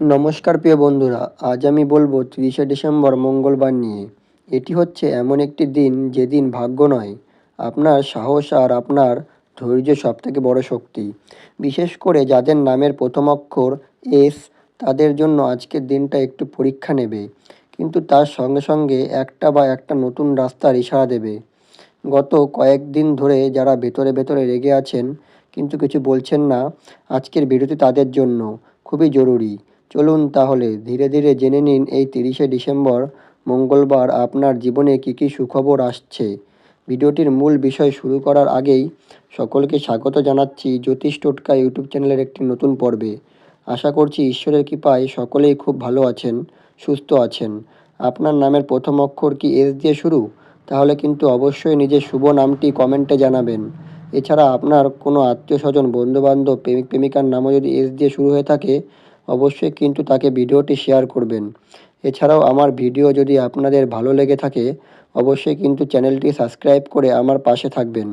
নমস্কার প্রিয় বন্ধুরা, আজ আমি বলব তিরিশে ডিসেম্বর মঙ্গলবার নিয়ে। এটি হচ্ছে এমন একটি দিন যেদিন ভাগ্য নয়, আপনার সাহস আর আপনার ধৈর্য সবথেকে বড় শক্তি। বিশেষ করে যাদের নামের প্রথম অক্ষর এস, তাদের জন্য আজকের দিনটা একটু পরীক্ষা নেবে, কিন্তু তার সঙ্গে সঙ্গে একটা বা একটা নতুন রাস্তার ইশারা দেবে। গত কয়েকদিন ধরে যারা ভেতরে ভেতরে রেগে আছেন, কিন্তু কিছু বলছেন না, আজকের বিরতি তাদের জন্য খুবই জরুরি। চলুন তাহলে ধীরে ধীরে জেনে নিন এই তিরিশে ডিসেম্বর মঙ্গলবার আপনার জীবনে কী কী সুখবর আসছে। ভিডিওটির মূল বিষয় শুরু করার আগেই সকলকে স্বাগত জানাচ্ছি জ্যোতিষ টোটকা ইউটিউব চ্যানেলের একটি নতুন পর্বে। আশা করছি ঈশ্বরের কৃপায় সকলেই খুব ভালো আছেন, সুস্থ আছেন। আপনার নামের প্রথম অক্ষর কি এস দিয়ে শুরু? তাহলে কিন্তু অবশ্যই নিজের শুভ নামটি কমেন্টে জানাবেন। এছাড়া আপনার কোনো আত্মীয় স্বজন, বন্ধুবান্ধব প্রেমিক প্রেমিকার নামও যদি এস দিয়ে শুরু হয়ে থাকে অবশ্যই কিন্তু তাকে ভিডিওটি শেয়ার করবেন। এছাড়াও আমার ভিডিও যদি আপনাদের ভালো লেগে থাকে, অবশ্যই কিন্তু চ্যানেলটি সাবস্ক্রাইব করে আমার পাশে থাকবেন।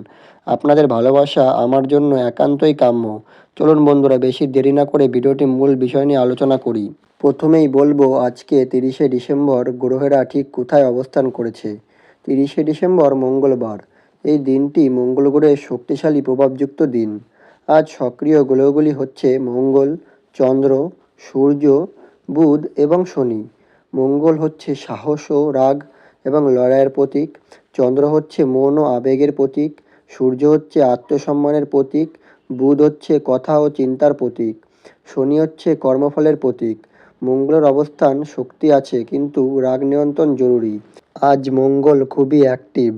আপনাদের ভালোবাসা আমার জন্য একান্তই কাম্য। চলুন বন্ধুরা, বেশি দেরি না করে ভিডিওটি মূল বিষয় নিয়ে আলোচনা করি। প্রথমেই বলব, আজকে তিরিশে ডিসেম্বর গ্রহেরা ঠিক কোথায় অবস্থান করেছে? তিরিশে ডিসেম্বর মঙ্গলবার। এই দিনটি মঙ্গল গ্রহের শক্তিশালী প্রভাবযুক্ত দিন। আজ সক্রিয় গ্রহগুলি হচ্ছে মঙ্গল, চন্দ্র সূর্য, বুধ এবং শনি। মঙ্গল হচ্ছে সাহস ও রাগ এবং লড়াইয়ের প্রতীক। চন্দ্র হচ্ছে মন ও আবেগের প্রতীক। সূর্য হচ্ছে আত্মসম্মানের প্রতীক। বুধ হচ্ছে কথা ও চিন্তার প্রতীক। শনি হচ্ছে কর্মফলের প্রতীক। মঙ্গলের অবস্থান শক্তি আছে, কিন্তু রাগ নিয়ন্ত্রণ জরুরি। আজ মঙ্গল খুবই অ্যাক্টিভ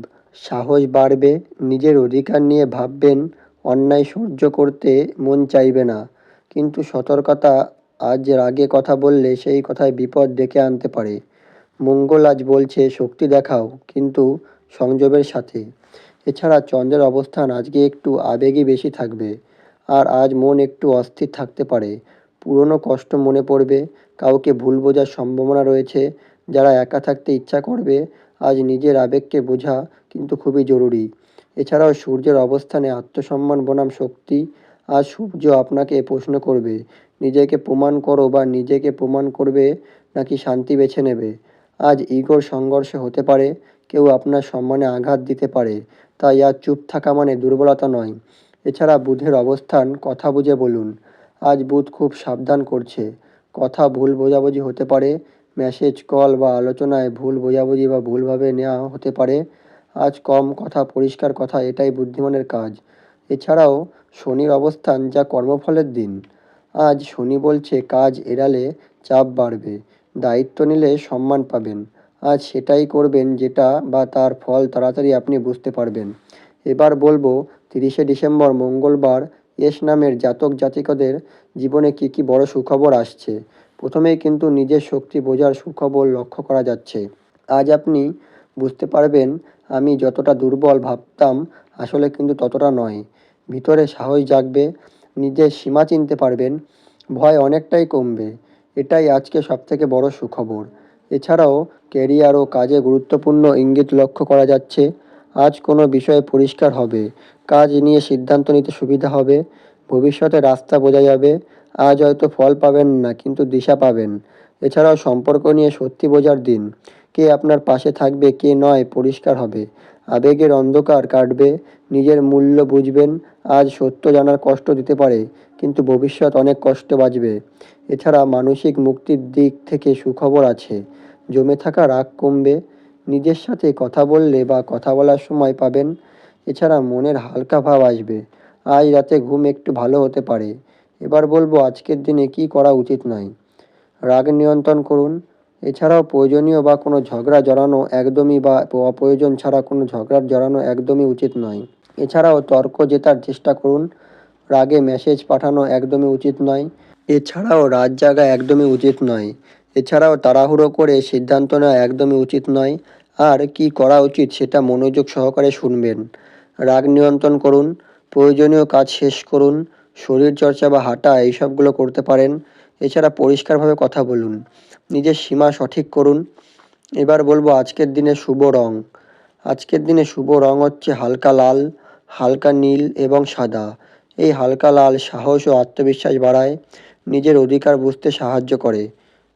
সাহস বাড়বে, নিজের অধিকার নিয়ে ভাববেন, অন্যায় সহ্য করতে মন চাইবে না। কিন্তু সতর্কতা আজ রাগে কথা বললে সেই কথায় বিপদ ডেকে আনতে পারে। মঙ্গল আজ বলছে, শক্তি দেখাও, কিন্তু সংযমের সাথে। এছাড়া চন্দ্রের অবস্থান আজকে একটু আবেগই বেশি থাকবে, আর আজ মন একটু অস্থির থাকতে পারে। পুরনো কষ্ট মনে পড়বে, কাউকে ভুল বোঝার সম্ভাবনা রয়েছে। যারা একা থাকতে ইচ্ছা করবে, আজ নিজের আবেগকে বোঝা কিন্তু খুবই জরুরি। এছাড়াও সূর্যের অবস্থানে আত্মসম্মান, বনাম শক্তি আজ সূর্য আপনাকে প্রশ্ন করবে। নিজেকে প্রমাণ করো বা নিজেকে প্রমাণ করবে নাকি শান্তি বেছে নেবে। আজ ইগোর সংঘর্ষ হতে পারে, কেউ আপনার সম্মানে আঘাত দিতে পারে, তাই আজ চুপ থাকা মানে দুর্বলতা নয়। এছাড়া বুধের অবস্থান, কথা বুঝে বলুন। আজ বুধ খুব সাবধান করছে। কথা ভুল বোঝাবুঝি হতে পারে মেসেজ কল বা আলোচনায় ভুল বোঝাবুঝি বা ভুলভাবে নেওয়া হতে পারে। আজ কম কথা, পরিষ্কার কথা, এটাই বুদ্ধিমানের কাজ। এছাড়াও শনির অবস্থান যা কর্মফলের দিন। আজ শনি বলছে, কাজ এড়ালে চাপ বাড়বে, দায়িত্ব নিলে সম্মান পাবেন। আজ সেটাই করবেন যেটা বা তার ফল তাড়াতাড়ি আপনি বুঝতে পারবেন। এবার বলব, তিরিশে ডিসেম্বর মঙ্গলবার এস নামের জাতক জাতিকদের জীবনে কী কী বড় সুখবর আসছে? প্রথমেই কিন্তু নিজের শক্তি বোঝার সুখবর লক্ষ্য করা যাচ্ছে। আজ আপনি বুঝতে পারবেন, আমি যতটা দুর্বল ভাবতাম, আসলে কিন্তু ততটা নয়। ভিতরে সাহস জাগবে, নিজের সীমা চিনতে পারবেন, ভয় অনেকটাই কমবে। এটাই আজকে সবথেকে বড় সুখবর। এছাড়াও কেরিয়ার ও কাজে গুরুত্বপূর্ণ ইঙ্গিত লক্ষ্য করা যাচ্ছে। আজ কোনো বিষয়ে পরিষ্কার হবে, কাজ নিয়ে সিদ্ধান্ত নিতে সুবিধা হবে, ভবিষ্যতে রাস্তা বোঝা যাবে, আজ হয়তো ফল পাবেন না, কিন্তু দিশা পাবেন। এছাড়াও সম্পর্ক নিয়ে সত্যি বোঝার দিন। কে আপনার পাশে থাকবে, কে নয়, পরিষ্কার হবে। আবেগের অন্ধকার কাটবে, নিজের মূল্য বুঝবেন, আজ সত্য জানার কষ্ট দিতে পারে, কিন্তু ভবিষ্যৎ অনেক কষ্ট বাঁচবে। এছাড়া মানসিক মুক্তির দিক থেকে সুখবর আছে। জমে থাকা রাগ কমবে, নিজের সাথে কথা বললে বা কথা বলার সময় পাবেন, এছাড়া মনের হালকা ভাব আসবে। আজ রাতে ঘুম একটু ভালো হতে পারে। এবার বলব, আজকের দিনে কি করা উচিত নয়। রাগ নিয়ন্ত্রণ করুন এছাড়াও প্রয়োজনীয় বা কোনো ঝগড়া জড়ানো একদমই বা অপ্রয়োজন ছাড়া কোনো ঝগড়ার জড়ানো একদমই উচিত নয়। এছাড়াও তর্ক জেতার চেষ্টা করুন। রাগে মেসেজ পাঠানো একদমই উচিত নয়। এছাড়াও রাত জাগা একদমই উচিত নয়। এছাড়াও তাড়াহুড়ো করে সিদ্ধান্ত নেওয়া একদমই উচিত নয়। আর কি করা উচিত সেটা মনোযোগ সহকারে শুনবেন। রাগ নিয়ন্ত্রণ করুন। প্রয়োজনীয় কাজ শেষ করুন। শরীরচর্চা বা হাঁটা এইসবগুলো করতে পারেন। এছাড়া পরিষ্কারভাবে কথা বলুন। নিজের সীমা সঠিক করুন। এবার বলব আজকের দিনে শুভ রং। আজকের দিনে শুভ রং হচ্ছে হালকা লাল, হালকা নীল এবং সাদা। এই হালকা লাল সাহস ও আত্মবিশ্বাস বাড়ায়, নিজের অধিকার বুঝতে সাহায্য করে।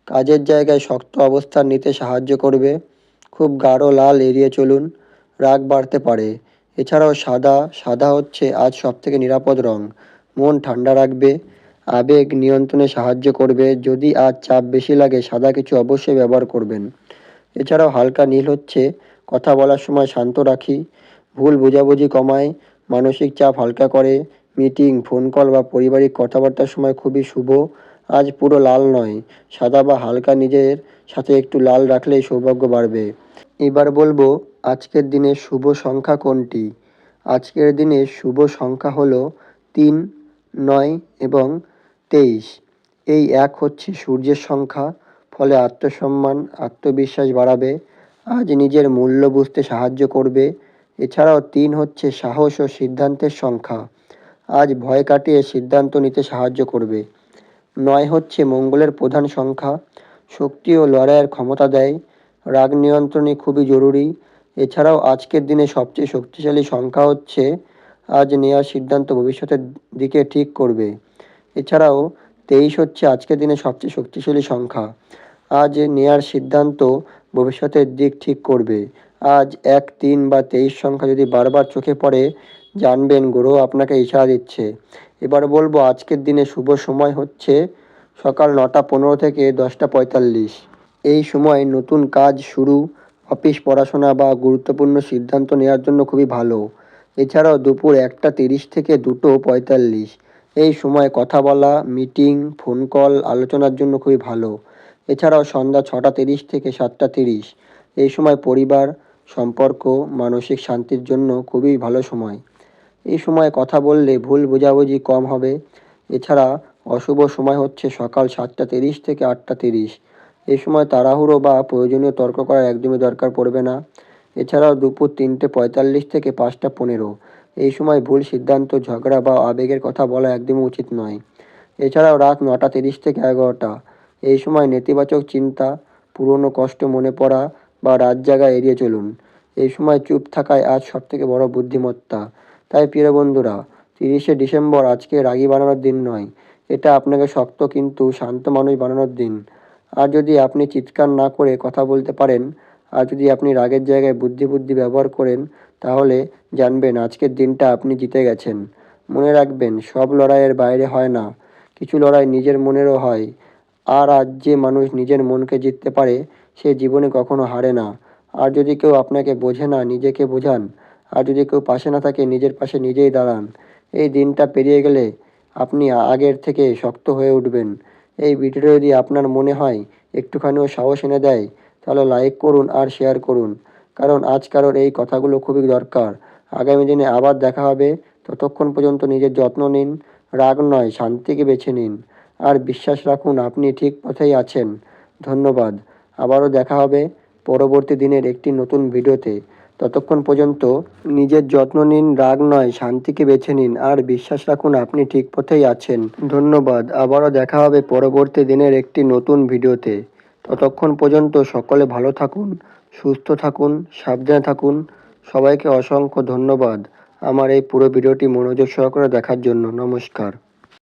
কাজের জায়গায় শক্ত অবস্থান নিতে সাহায্য করবে। খুব গাঢ় লাল এড়িয়ে চলুন, রাগ বাড়তে পারে। এছাড়াও সাদা সাদা হচ্ছে আজ সবথেকে নিরাপদ রং। মন ঠান্ডা রাখবে। আবেগ নিয়ন্ত্রণে সাহায্য করবে। যদি আজ চাপ বেশি লাগে, সাদা কিছু অবশ্যই ব্যবহার করবেন। এছাড়াও হালকা নীল হচ্ছে, কথা বলার সময় শান্ত রাখি, ভুল বোঝাবুঝি কমায়, মানসিক চাপ হালকা করে, মিটিং ফোন কল বা পারিবারিক কথাবার্তার সময় খুবই শুভ। আজ পুরো লাল নয়, সাদা বা হালকা নিজের সাথে একটু লাল রাখলেই সৌভাগ্য বাড়বে। এবার বলব, আজকের দিনে শুভ সংখ্যা কোনটি? আজকের দিনে শুভ সংখ্যা হলো তিন, নয় এবং তেইশ। এই এক হচ্ছে সূর্যের সংখ্যা, ফলে আত্মসম্মান, আত্মবিশ্বাস বাড়াবে, আজ নিজের মূল্য বুঝতে সাহায্য করবে। এছাড়াও তিন হচ্ছে সাহস ও সিদ্ধান্তের সংখ্যা, আজ ভয় কাটিয়ে সিদ্ধান্ত নিতে সাহায্য করবে। নয় হচ্ছে মঙ্গলের প্রধান সংখ্যা, শক্তি ও লড়াইয়ের ক্ষমতা দেয়, রাগ নিয়ন্ত্রণে খুবই জরুরি। এছাড়াও আজকের দিনে সবচেয়ে শক্তিশালী সংখ্যা হচ্ছে, আজ নেওয়া সিদ্ধান্ত ভবিষ্যতের দিকে ঠিক করবে। এছাড়াও তেইশ হচ্ছে আজকের দিনে সবচেয়ে শক্তিশালী সংখ্যা। আজ নেয়ার সিদ্ধান্ত ভবিষ্যতের দিক ঠিক করবে। আজ এক, তিন বা তেইশ সংখ্যা যদি বারবার চোখে পড়ে, জানবেন গ্রহ আপনাকে ইশারা দিচ্ছে। এবার বলব আজকের দিনে শুভ সময় হচ্ছে সকাল নটা পনেরো থেকে দশটা পঁয়তাল্লিশ। এই সময় নতুন কাজ শুরু, অফিস, পড়াশোনা বা গুরুত্বপূর্ণ সিদ্ধান্ত নেওয়ার জন্য খুবই ভালো। এছাড়াও দুপুর একটা তিরিশ থেকে দুটো পঁয়তাল্লিশ। এই সময় কথা বলা মিটিং ফোন কল আলোচনার জন্য খুবই ভালো। এছাড়াও সন্ধ্যা ছটা তিরিশ থেকে সাতটা তিরিশ। এই সময় পরিবার, সম্পর্ক, মানসিক শান্তির জন্য খুবই ভালো সময়। এই সময় কথা বললে ভুল বোঝাবুঝি কম হবে। এছাড়া অশুভ সময় হচ্ছে সকাল সাতটা তিরিশ থেকে আটটা তিরিশ। এই সময় তাড়াহুড়ো বা প্রয়োজনীয় তর্ক করার একদমই দরকার পড়বে না। এছাড়াও দুপুর তিনটে পঁয়তাল্লিশ থেকে পাঁচটা পনেরো। এই সময় ভুল সিদ্ধান্ত, ঝগড়া বা আবেগের কথা বলা একদমই উচিত নয়। এছাড়াও রাত নটা তিরিশ থেকে এগারোটা। এই সময় নেতিবাচক চিন্তা, পুরনো কষ্ট মনে পড়া বা রাত জাগা এড়িয়ে চলুন। এই সময় চুপ থাকায় আজ সবথেকে বড় বুদ্ধিমত্তা। তাই প্রিয় বন্ধুরা, তিরিশে ডিসেম্বর আজকে রাগী বানানোর দিন নয়। এটা আপনাকে শক্ত কিন্তু শান্ত মানুষ বানানোর দিন। আর যদি আপনি চিৎকার না করে কথা বলতে পারেন, আর যদি আপনি রাগের জায়গায় বুদ্ধি বুদ্ধি ব্যবহার করেন তাহলে জানবেন আজকের দিনটা আপনি জিতে গেছেন। মনে রাখবেন, সব লড়াইয়ের বাইরে হয় না। কিছু লড়াই নিজের মনেরও হয়। আর আজ যে মানুষ নিজের মনকে জিততে পারে, সে জীবনে কখনো হারে না। আর যদি কেউ আপনাকে বোঝে না, নিজেকে বোঝান। আর যদি কেউ পাশে না থাকে, নিজের পাশে নিজেই দাঁড়ান। এই দিনটা পেরিয়ে গেলে আপনি আগের থেকে শক্ত হয়ে উঠবেন। এই ভিডিওটা যদি আপনার মনে হয়, একটুখানিও সাহস এনে দেয়, তাহলে লাইক করুন আর শেয়ার করুন। কারণ আজ কারোর এই কথাগুলো খুবই দরকার। আগামী দিনে আবার দেখা হবে। ততক্ষণ পর্যন্ত নিজের যত্ন নিন, রাগ নয়, শান্তিকে বেছে নিন। আর বিশ্বাস রাখুন, আপনি ঠিক পথেই আছেন। ধন্যবাদ। আবারও দেখা হবে পরবর্তী দিনের একটি নতুন ভিডিওতে। ততক্ষণ পর্যন্ত নিজের যত্ন নিন, রাগ নয়, শান্তিকে বেছে নিন, আর বিশ্বাস রাখুন, আপনি ঠিক পথেই আছেন। ধন্যবাদ। আবারও দেখা হবে পরবর্তী দিনের একটি নতুন ভিডিওতে। ততক্ষণ পর্যন্ত সকলে ভালো থাকুন। সুস্থ থাকুন, সাবধানে থাকুন। সবাইকে অসংখ্য ধন্যবাদ আমার এই পুরো ভিডিওটি মনোযোগ সহকারে দেখার জন্য। নমস্কার।